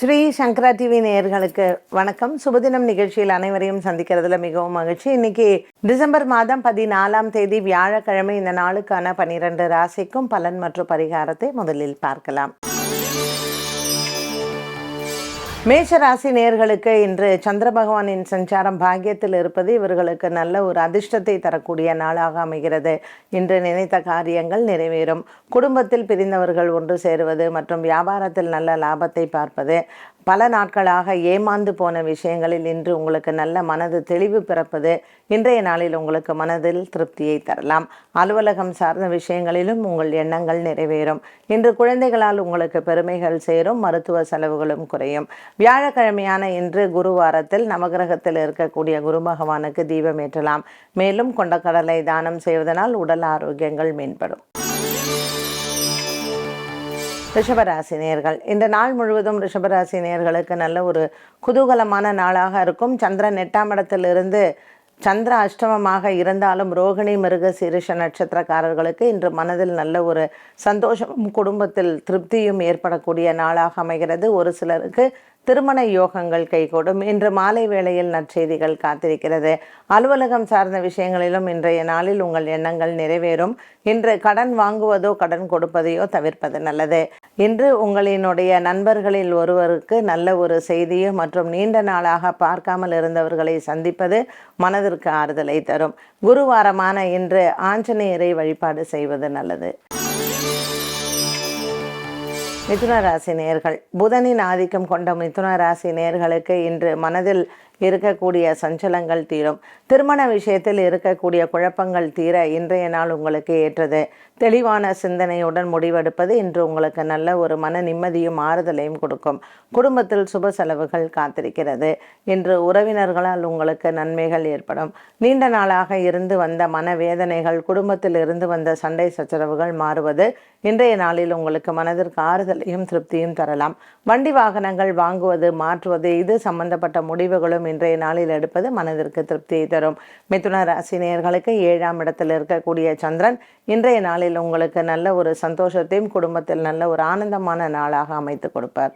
ஸ்ரீ சங்கரா TV நேயர்களுக்கு வணக்கம். சுபதினம் நிகழ்ச்சியில் அனைவரையும் சந்திக்கிறதுல மிகவும் மகிழ்ச்சி. இன்னைக்கு டிசம்பர் மாதம் பதினாலாம் தேதி வியாழக்கிழமை இந்த நாளுக்கான பனிரெண்டு ராசிக்கும் பலன் மற்றும் பரிகாரத்தை முதலில் பார்க்கலாம். மேஷராசி நேர்களுக்கு இன்று சந்திர பகவானின் சஞ்சாரம் பாக்கியத்தில் இருப்பது இவர்களுக்கு நல்ல ஒரு அதிர்ஷ்டத்தை தரக்கூடிய நாளாக அமைகிறது. இன்று நினைத்த காரியங்கள் நிறைவேறும். குடும்பத்தில் பிரிந்தவர்கள் ஒன்று சேருவது மற்றும் வியாபாரத்தில் நல்ல லாபத்தை பார்ப்பது பல நாட்களாக ஏமாந்து போன விஷயங்களில் இன்று உங்களுக்கு நல்ல மனது தெளிவு பிறப்பது. இன்றைய நாளில் உங்களுக்கு மனதில் திருப்தியை தரலாம். அலுவலகம் சார்ந்த விஷயங்களிலும் உங்கள் எண்ணங்கள் நிறைவேறும். இன்று குழந்தைகளால் உங்களுக்கு பெருமைகள் சேரும் மருத்துவ செலவுகளும் குறையும். வியாழக்கிழமையான இன்று குருவாரத்தில் நவகிரகத்தில் இருக்கக்கூடிய குரு பகவானுக்கு தீபம் ஏற்றலாம். மேலும் கொண்டக்கடலை தானம் செய்வதனால் உடல் ஆரோக்கியங்கள் மேம்படும். ரிஷபராசி நேர்கள். இந்த நாள் முழுவதும் ரிஷபராசி நேர்களுக்கு நல்ல ஒரு குதூகலமான நாளாக இருக்கும். சந்திரன் எட்டாம் இடத்திலிருந்து சந்திர அஷ்டமமாக இருந்தாலும் ரோகிணி மிருக சீரிஷ நட்சத்திரக்காரர்களுக்கு இன்று மனதில் நல்ல ஒரு சந்தோஷமும் குடும்பத்தில் திருப்தியும் ஏற்படக்கூடிய நாளாக அமைகிறது. ஒரு சிலருக்கு திருமண யோகங்கள் கைகூடும். இன்று மாலை வேளையில் நற்செய்திகள் காத்திருக்கிறது. அலுவலகம் சார்ந்த விஷயங்களிலும் இன்றைய நாளில் உங்கள் எண்ணங்கள் நிறைவேறும். இன்று கடன் வாங்குவதோ கடன் கொடுப்பதையோ தவிர்ப்பது நல்லது. இன்று உங்களினுடைய நண்பர்களில் ஒருவருக்கு நல்ல ஒரு செய்தியோ மற்றும் நீண்ட நாளாக பார்க்காமல் இருந்தவர்களை சந்திப்பது மனதிற்கு ஆறுதலை தரும். குருவாரமான இன்று ஆஞ்சநேயரை வழிபாடு செய்வது நல்லது. மிதுன ராசி நேர்கள். புதனின் ஆதிக்கம் கொண்ட மிதுன ராசி நேர்களுக்கு இன்று மனதில் இருக்கக்கூடிய சஞ்சலங்கள் தீரும். திருமண விஷயத்தில் இருக்கக்கூடிய குழப்பங்கள் தீர இன்றைய நாள் உங்களுக்கு ஏற்றது. தெளிவான சிந்தனையுடன் முடிவெடுப்பது இன்று உங்களுக்கு நல்ல ஒரு மன நிம்மதியும் ஆறுதலையும் கொடுக்கும். குடும்பத்தில் சுப செலவுகள் காத்திருக்கிறது. இன்று உறவினர்களால் உங்களுக்கு நன்மைகள் ஏற்படும். நீண்ட நாளாக இருந்து வந்த மனவேதனைகள் குடும்பத்தில் இருந்து வந்த சண்டை சச்சரவுகள் மாறுவது இன்றைய நாளில் உங்களுக்கு மனதிற்கு ஆறுதலையும் திருப்தியும் தரலாம். வண்டி வாகனங்கள் வாங்குவது மாற்றுவது இது சம்பந்தப்பட்ட முடிவுகளும் இன்றைய நாளில் எடுப்பது மனதிற்கு திருப்தியை தரும். மிதுன ராசினியர்களுக்கு ஏழாம் இடத்தில் இருக்கக்கூடிய சந்திரன் இன்றைய நாளில் உங்களுக்கு நல்ல ஒரு சந்தோஷத்தையும் குடும்பத்தில் நல்ல ஒரு ஆனந்தமான நாளாக அமைத்து கொடுப்பார்.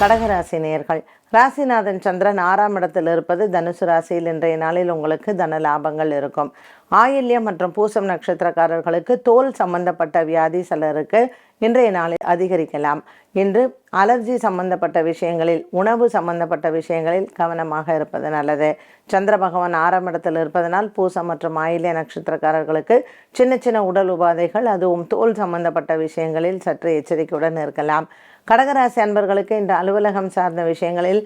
கடகராசி நேர்கள் ராசிநாதன் சந்திரன் ஆறாம் இடத்தில் இருப்பது தனுசு ராசியில் இன்றைய நாளில் உங்களுக்கு தன லாபங்கள் இருக்கும். ஆயில்யம் மற்றும் பூசம் நட்சத்திரக்காரர்களுக்கு தோல் சம்பந்தப்பட்ட வியாதி சிலருக்கு இன்றைய நாளில் அதிகரிக்கலாம் இன்று அலர்ஜி சம்பந்தப்பட்ட விஷயங்களில் உணவு சம்பந்தப்பட்ட விஷயங்களில் கவனமாக இருப்பது நல்லது. சந்திர பகவான் ஆறாம் இடத்தில் இருப்பதனால் பூசம் மற்றும் ஆயிலிய நட்சத்திரக்காரர்களுக்கு சின்ன சின்ன உடல் உபாதைகள் அதுவும் தோல் சம்பந்தப்பட்ட விஷயங்களில் சற்று எச்சரிக்கையுடன் இருக்கலாம். கடகராசி அன்பர்களுக்கு இந்த அலுவலகம் சார்ந்த விஷயங்களில்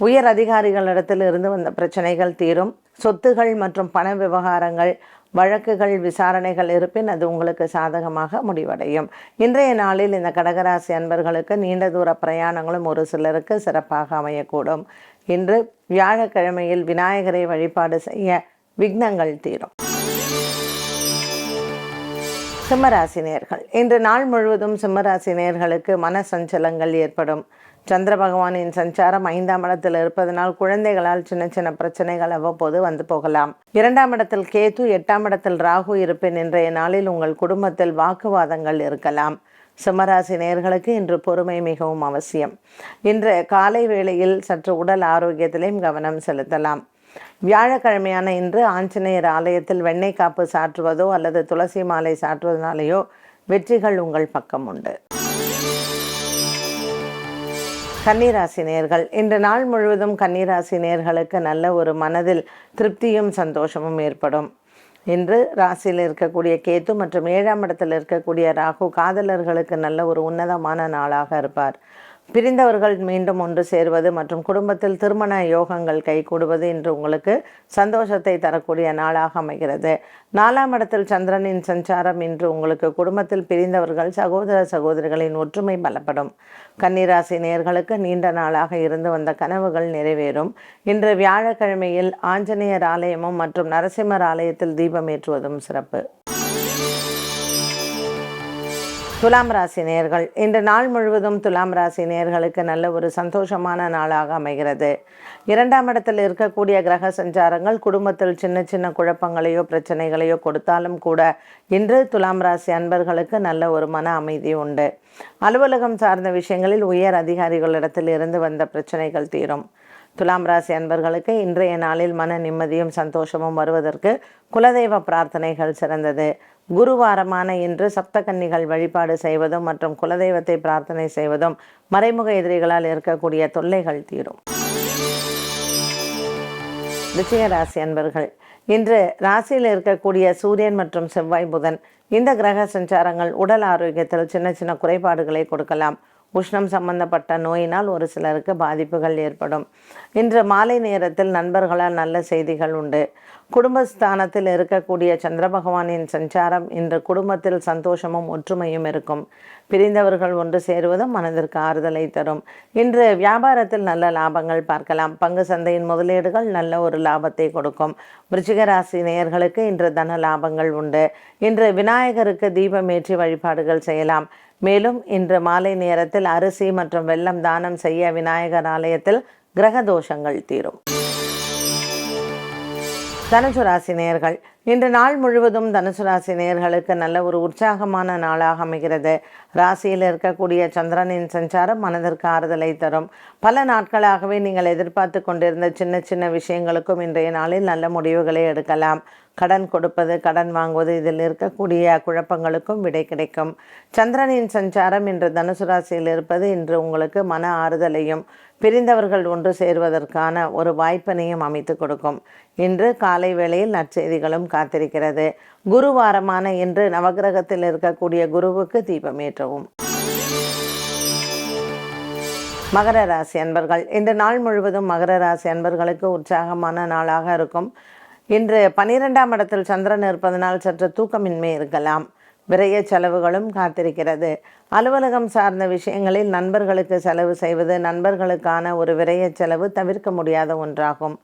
உயர் அதிகாரிகளிடத்தில் இருந்து வந்த பிரச்சனைகள் தீரும். சொத்துகள் மற்றும் பண விவகாரங்கள் வழக்குகள் விசாரணைகள் இருப்பின் அது உங்களுக்கு சாதகமாக முடிவடையும். இன்றைய நாளில் இந்த கடகராசி அன்பர்களுக்கு நீண்ட தூர பிரயாணங்களும் ஒரு சிலருக்கு சிறப்பாக அமையக்கூடும். இன்று வியாழக்கிழமையில் விநாயகரை வழிபாடு செய்ய விக்னங்கள் தீரும். சிம்மராசினியர்கள் இன்று நாள் முழுவதும் சிம்மராசினியர்களுக்கு மன சஞ்சலங்கள் ஏற்படும். சந்திர பகவானின் சஞ்சாரம் ஐந்தாம் இடத்தில் இருப்பதனால் குழந்தைகளால் சின்ன சின்ன பிரச்சனைகள் அவ்வப்போது வந்து போகலாம். இரண்டாம் இடத்தில் கேது எட்டாம் இடத்தில் ராகு இருப்பின் இன்றைய நாளில் உங்கள் குடும்பத்தில் வாக்குவாதங்கள் இருக்கலாம். சிம்மராசி நேர்களுக்கு இன்று பொறுமை மிகவும் அவசியம். இன்று காலை வேளையில் சற்று உடல் ஆரோக்கியத்திலையும் கவனம் செலுத்தலாம். வியாழக்கிழமையான இன்று ஆஞ்சநேயர் ஆலயத்தில் வெண்ணெய் காப்பு சாற்றுவதோ அல்லது துளசி மாலை சாற்றுவதனாலேயோ வெற்றிகள் உங்கள் பக்கம் உண்டு. கன்னிராசி நேர்கள் இன்று நாள் முழுவதும் கன்னிராசி நேர்களுக்கு நல்ல ஒரு மனதில் திருப்தியும் சந்தோஷமும் ஏற்படும். இன்று ராசியில் இருக்கக்கூடிய கேத்து மற்றும் ஏழாம் இடத்தில் இருக்கக்கூடிய ராகு காதலர்களுக்கு நல்ல ஒரு உன்னதமான நாளாக இருப்பார். பிரிந்தவர்கள் மீண்டும் ஒன்று சேர்வது மற்றும் குடும்பத்தில் திருமண யோகங்கள் கைகூடுவது இன்று உங்களுக்கு சந்தோஷத்தை தரக்கூடிய நாளாக அமைகிறது. நாலாம் இடத்தில் சந்திரனின் சஞ்சாரம் இன்று உங்களுக்கு குடும்பத்தில் பிரிந்தவர்கள் சகோதர சகோதரிகளின் ஒற்றுமை பலப்படும். கன்னிராசி நேர்களுக்கு நீண்ட நாளாக இருந்து வந்த கனவுகள் நிறைவேறும். இன்று வியாழக்கிழமையில் ஆஞ்சநேயர் ஆலயமும் மற்றும் நரசிம்மர் ஆலயத்தில் தீபம் ஏற்றுவதும் சிறப்பு. துலாம் ராசி நேர்கள். இன்று நாள் முழுவதும் துலாம் ராசி நேர்களுக்கு நல்ல ஒரு சந்தோஷமான நாளாக அமைகிறது. இரண்டாம் இடத்தில் இருக்கக்கூடிய கிரக சஞ்சாரங்கள் குடும்பத்தில் சின்ன சின்ன குழப்பங்களையோ பிரச்சனைகளையோ கொடுத்தாலும் கூட இன்று துலாம் ராசி அன்பர்களுக்கு நல்ல ஒரு மன அமைதி உண்டு. அலுவலகம் சார்ந்த விஷயங்களில் உயர் அதிகாரிகளிடத்தில் இருந்து வந்த பிரச்சனைகள் தீரும். துலாம் ராசி அன்பர்களுக்கு இன்றைய நாளில் மன நிம்மதியும் சந்தோஷமும் வருவதற்கு குலதெய்வ பிரார்த்தனைகள் சிறந்தது. குருவாரமான இன்று சப்தகன்னிகள் வழிபாடு செய்வதும் மற்றும் குலதெய்வத்தை பிரார்த்தனை செய்வதும் மறைமுக எதிரிகளால் இருக்கக்கூடிய தொல்லைகள் தீரும். ரிச்சிக ராசி அன்பர்கள் இன்று ராசியில் இருக்கக்கூடிய சூரியன் மற்றும் செவ்வாய் புதன் இந்த கிரக சஞ்சாரங்கள் உடல் ஆரோக்கியத்தில் சின்ன சின்ன குறைபாடுகளை கொடுக்கலாம். உஷ்ணம் சம்பந்தப்பட்ட நோயினால் ஒரு சிலருக்கு பாதிப்புகள் ஏற்படும். இன்று மாலை நேரத்தில் நண்பர்களால் நல்ல செய்திகள் உண்டு. குடும்பஸ்தானத்தில் இருக்கக்கூடிய சந்திர பகவானின் சஞ்சாரம் இன்று குடும்பத்தில் சந்தோஷமும் ஒற்றுமையும் இருக்கும். பிரிந்தவர்கள் ஒன்று சேருவதும் மனதிற்கு ஆறுதலை தரும். இன்று வியாபாரத்தில் நல்ல லாபங்கள் பார்க்கலாம். பங்கு சந்தையின் முதலீடுகள் நல்ல ஒரு லாபத்தை கொடுக்கும். ராசி நேயர்களுக்கு இன்று தன லாபங்கள் உண்டு. இன்று விநாயகருக்கு தீபமேற்றி வழிபாடுகள் செய்யலாம். மேலும் இன்று மாலை நேரத்தில் அரிசி மற்றும் வெல்லம் தானம் செய்ய விநாயகர் ஆலயத்தில் கிரக தோஷங்கள் தீரும். தனுசு ராசி நேர்கள் இன்று நாள் முழுவதும் தனுசு ராசி நேர்களுக்கு நல்ல ஒரு உற்சாகமான நாளாக அமைகிறது. ராசியில் இருக்கக்கூடிய சந்திரனின் சஞ்சாரம் மனதிற்கு ஆறுதலை தரும். பல நாட்களாகவே நீங்கள் எதிர்பார்த்து கொண்டிருந்த சின்ன சின்ன விஷயங்களுக்கும் இன்றைய நாளில் நல்ல முடிவுகளை எடுக்கலாம். கடன் கொடுப்பது கடன் வாங்குவது இதில் இருக்கக்கூடிய குழப்பங்களுக்கும் விடை கிடைக்கும். சந்திரனின் சஞ்சாரம் இன்று தனுசு ராசியில் இருப்பது இன்று உங்களுக்கு மன ஆறுதலையும் பிரிந்தவர்கள் ஒன்று சேர்வதற்கான ஒரு வாய்ப்பினையும் அமைத்து கொடுக்கும். இன்று காலை வேளையில் நற்செய்திகளும் காத்திருக்கிறது. குருவாரமான இன்று நவகிரகத்தில் இருக்கக்கூடிய குருவுக்கு தீபமேற்றவும் மகர ராசி அன்பர்கள் இந்த நாள் முழுவதும் மகர ராசி அன்பர்களுக்கு உற்சாகமான நாளாக இருக்கும். இன்று பனிரெண்டாம் இடத்தில் சந்திரன் இருப்பதனால் சற்று தூக்கமின்மை இருக்கலாம். விரைய செலவுகளும் காத்திருக்கிறது. அலுவலகம் சார்ந்த விஷயங்களில் நண்பர்களுக்கு செலவு செய்வது நண்பர்களுக்கான ஒரு விரைய செலவு தவிர்க்க முடியாத ஒன்றாகும்.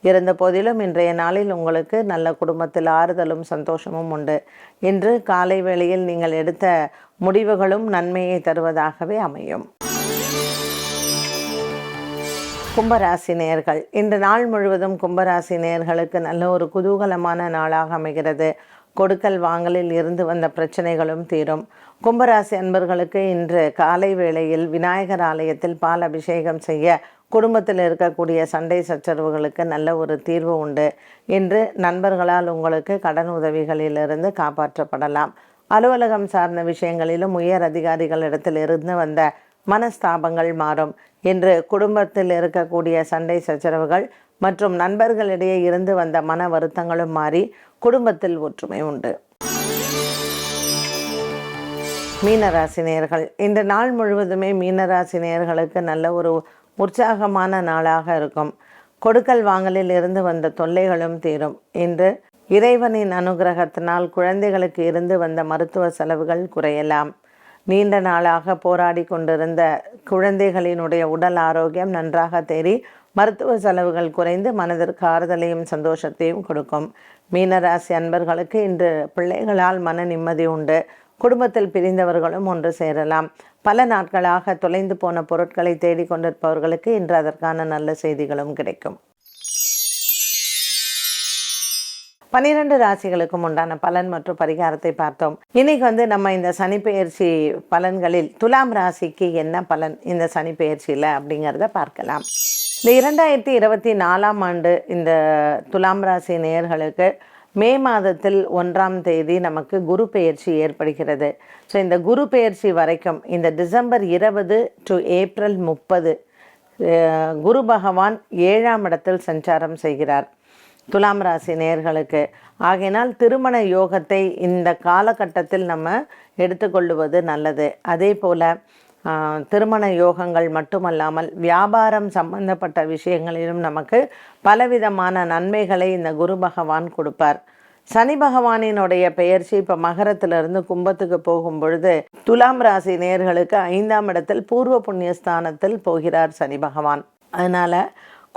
இருந்த போதிலும் இன்றைய நாளில் உங்களுக்கு நல்ல குடும்பத்தில் ஆறுதலும் சந்தோஷமும் உண்டு. இன்று காலை வேளையில் நீங்கள் எடுத்த முடிவுகளும் நன்மையை தருவதாகவே அமையும். கும்பராசி நேர்கள். இன்று நாள் முழுவதும் கும்பராசி நேர்களுக்கு நல்ல ஒரு குதூகலமான நாளாக அமைகிறது. கொடுக்கல் வாங்கலில் இருந்து வந்த பிரச்சனைகளும் தீரும். கும்பராசி அன்பர்களுக்கு இன்று காலை வேளையில் விநாயகர் ஆலயத்தில் பால் அபிஷேகம் செய்ய குடும்பத்தில் இருக்கக்கூடிய சண்டை சச்சரவுகளுக்கு நல்ல ஒரு தீர்வு உண்டு. இன்று நண்பர்களால் உங்களுக்கு கடன் உதவிகளிலிருந்து காப்பாற்றப்படலாம். அலுவலகம் சார்ந்த விஷயங்களிலும் உயர் அதிகாரிகளிடத்தில் இருந்து வந்த மனஸ்தாபங்கள் மாறும். இன்று குடும்பத்தில் இருக்கக்கூடிய சண்டை சச்சரவுகள் மற்றும் நண்பர்களிடையே இருந்து வந்த மன வருத்தங்களும் மாறி குடும்பத்தில் ஒற்றுமை உண்டு. மீனராசி நேயர்கள் நாள் முழுவதுமே மீனராசி நேயர்களுக்கு நல்ல ஒரு உற்சாகமான நாளாக இருக்கும். கொடுக்கல் வாங்கலில் இருந்து வந்த தொல்லைகளும் தீரும். இன்று இறைவனின் அனுகிரகத்தினால் குழந்தைகளுக்கு இருந்து வந்த மருத்துவ செலவுகள் குறையலாம். நீண்ட நாளாக போராடி கொண்டிருந்த குழந்தைகளினுடைய உடல் ஆரோக்கியம் நன்றாக தேறி மருத்துவ செலவுகள் குறைந்து மனதிற்கு ஆறுதலையும் சந்தோஷத்தையும் கொடுக்கும். மீனராசி அன்பர்களுக்கு இன்று பிள்ளைகளால் மன நிம்மதி உண்டு. குடும்பத்தில் பிரிந்தவர்களும் ஒன்று சேரலாம். பல நாட்களாக தொலைந்து போன பொருட்களை தேடிக்கொண்டிருப்பவர்களுக்கு இன்று அதற்கான நல்ல செய்திகளும் கிடைக்கும். பனிரெண்டு ராசிகளுக்கும் உண்டான பலன் மற்றும் பரிகாரத்தை பார்த்தோம். இன்னைக்கு வந்து நம்ம இந்த சனி பெயர்ச்சி பலன்களில் துலாம் ராசிக்கு என்ன பலன்? இந்த சனி பெயர்ச்சியில் அப்படிங்கிறத பார்க்கலாம். இந்த இரண்டாயிரத்தி இருபத்தி நாலாம் ஆண்டு இந்த துலாம் ராசி நேயர்களுக்கு மே மாதத்தில் ஒன்றாம் தேதி நமக்கு குரு பெயர்ச்சி ஏற்படுகிறது. ஸோ இந்த குரு பெயர்ச்சி வரைக்கும் இந்த டிசம்பர் இருபது டு ஏப்ரல் முப்பது குரு பகவான் ஏழாம் இடத்தில் சஞ்சாரம் செய்கிறார் துலாம் ராசி நேர்களுக்கு ஆகையினால் திருமண யோகத்தை இந்த காலகட்டத்தில் நம்ம எடுத்துக்கொள்ளுவது நல்லது. அதே போல் திருமண யோகங்கள் மட்டுமல்லாமல் வியாபாரம் சம்பந்தப்பட்ட விஷயங்களிலும் நமக்கு பலவிதமான நன்மைகளை இந்த குரு பகவான் கொடுப்பார். சனி பகவானினுடைய பெயர்ச்சி இப்போ மகரத்திலிருந்து கும்பத்துக்கு போகும் பொழுது துலாம் ராசி நேர்களுக்கு ஐந்தாம் இடத்தில் பூர்வ புண்ணியஸ்தானத்தில் போகிறார் சனி பகவான். அதனால்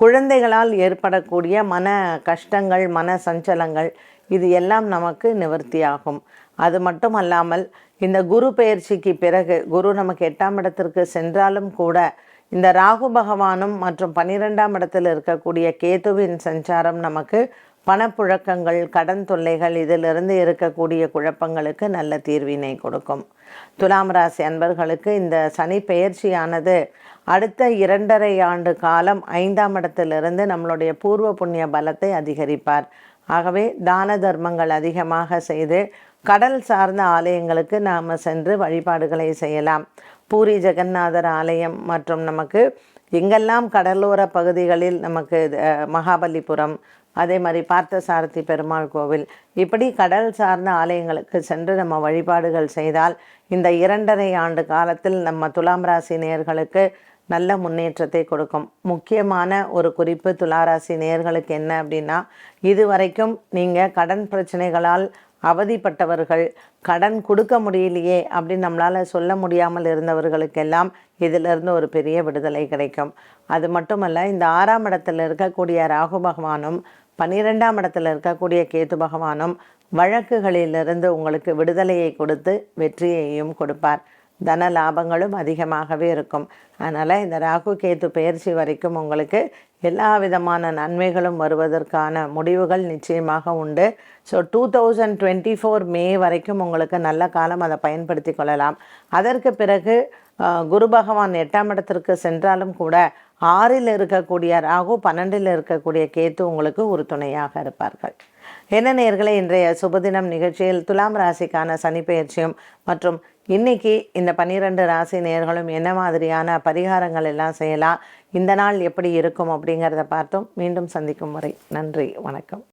குழந்தைகளால் ஏற்படக்கூடிய மன கஷ்டங்கள் மன சஞ்சலங்கள் இது எல்லாம் நமக்கு நிவர்த்தியாகும். அது மட்டும் அல்லாமல் இந்த குரு பெயர்ச்சிக்கு பிறகு குரு நமக்கு எட்டாம் இடத்திற்கு சென்றாலும் கூட இந்த ராகு பகவானும் மற்றும் பன்னிரெண்டாம் இடத்தில் இருக்கக்கூடிய கேதுவின் சஞ்சாரம் நமக்கு பணப்புழக்கங்கள் கடன் தொல்லைகள் இதிலிருந்து இருக்கக்கூடிய குழப்பங்களுக்கு நல்ல தீர்வினை கொடுக்கும். துலாம் ராசி அன்பர்களுக்கு இந்த சனி பெயர்ச்சியானது அடுத்த இரண்டரை ஆண்டு காலம் ஐந்தாம் இடத்திலிருந்து நம்மளுடைய பூர்வ புண்ணிய பலத்தை அதிகரிப்பார். ஆகவே தான தர்மங்கள் அதிகமாக செய்து கடல் சார்ந்த ஆலயங்களுக்கு நாம் சென்று வழிபாடுகளை செய்யலாம். பூரி ஜெகநாதர் ஆலயம் மற்றும் நமக்கு எங்கெல்லாம் கடலோர பகுதிகளில் நமக்கு மகாபலிபுரம் அதே மாதிரி பார்த்தசாரதி பெருமாள் கோவில் இப்படி கடல் சார்ந்த ஆலயங்களுக்கு சென்று நம்ம வழிபாடுகள் செய்தால் இந்த இரண்டரை ஆண்டு காலத்தில் நம்ம துலாம் ராசி நேயர்களுக்கு நல்ல முன்னேற்றத்தை கொடுக்கும். முக்கியமான ஒரு குறிப்பு துளாராசி நேயர்களுக்கு என்ன அப்படின்னா இதுவரைக்கும் நீங்கள் கடன் பிரச்சனைகளால் அவதிப்பட்டவர்கள் கடன் கொடுக்க முடியலையே அப்படின்னு நம்மளால் சொல்ல முடியாமல் இருந்தவர்களுக்கெல்லாம் இதிலிருந்து ஒரு பெரிய விடுதலை கிடைக்கும். அது மட்டுமல்ல இந்த ஆறாம் இடத்தில் இருக்கக்கூடிய ராகு பகவானும் பன்னிரெண்டாம் இடத்தில் இருக்கக்கூடிய கேது பகவானும் வழக்குகளிலிருந்து உங்களுக்கு விடுதலையை கொடுத்து வெற்றியையும் கொடுப்பார். தன லாபங்களும் அதிகமாகவே இருக்கும். அதனால் இந்த ராகு கேத்து பயிற்சி வரைக்கும் உங்களுக்கு எல்லா விதமான நன்மைகளும் வருவதற்கான முடிவுகள் நிச்சயமாக உண்டு. So two thousand twenty four May வரைக்கும் உங்களுக்கு நல்ல காலம் அதை பயன்படுத்தி கொள்ளலாம். அதற்கு பிறகு குரு பகவான் எட்டாம் இடத்திற்கு சென்றாலும் கூட ஆறில் இருக்கக்கூடிய ராகு பன்னெண்டில் இருக்கக்கூடிய கேத்து உங்களுக்கு ஒரு துணையாக இருப்பார்கள். என்ன நேர்களே இன்றைய சுபதினம் நிகழ்ச்சியில் துலாம் ராசிக்கான சனி பயிற்சியும் மற்றும் இன்னைக்கு இந்த பன்னிரெண்டு ராசி நேர்களும் என்ன மாதிரியான பரிகாரங்கள் எல்லாம் செய்யலாம்? இந்த நாள் எப்படி இருக்கும் அப்படிங்கிறத பார்த்தோம் மீண்டும் சந்திக்கும் வரை நன்றி வணக்கம்.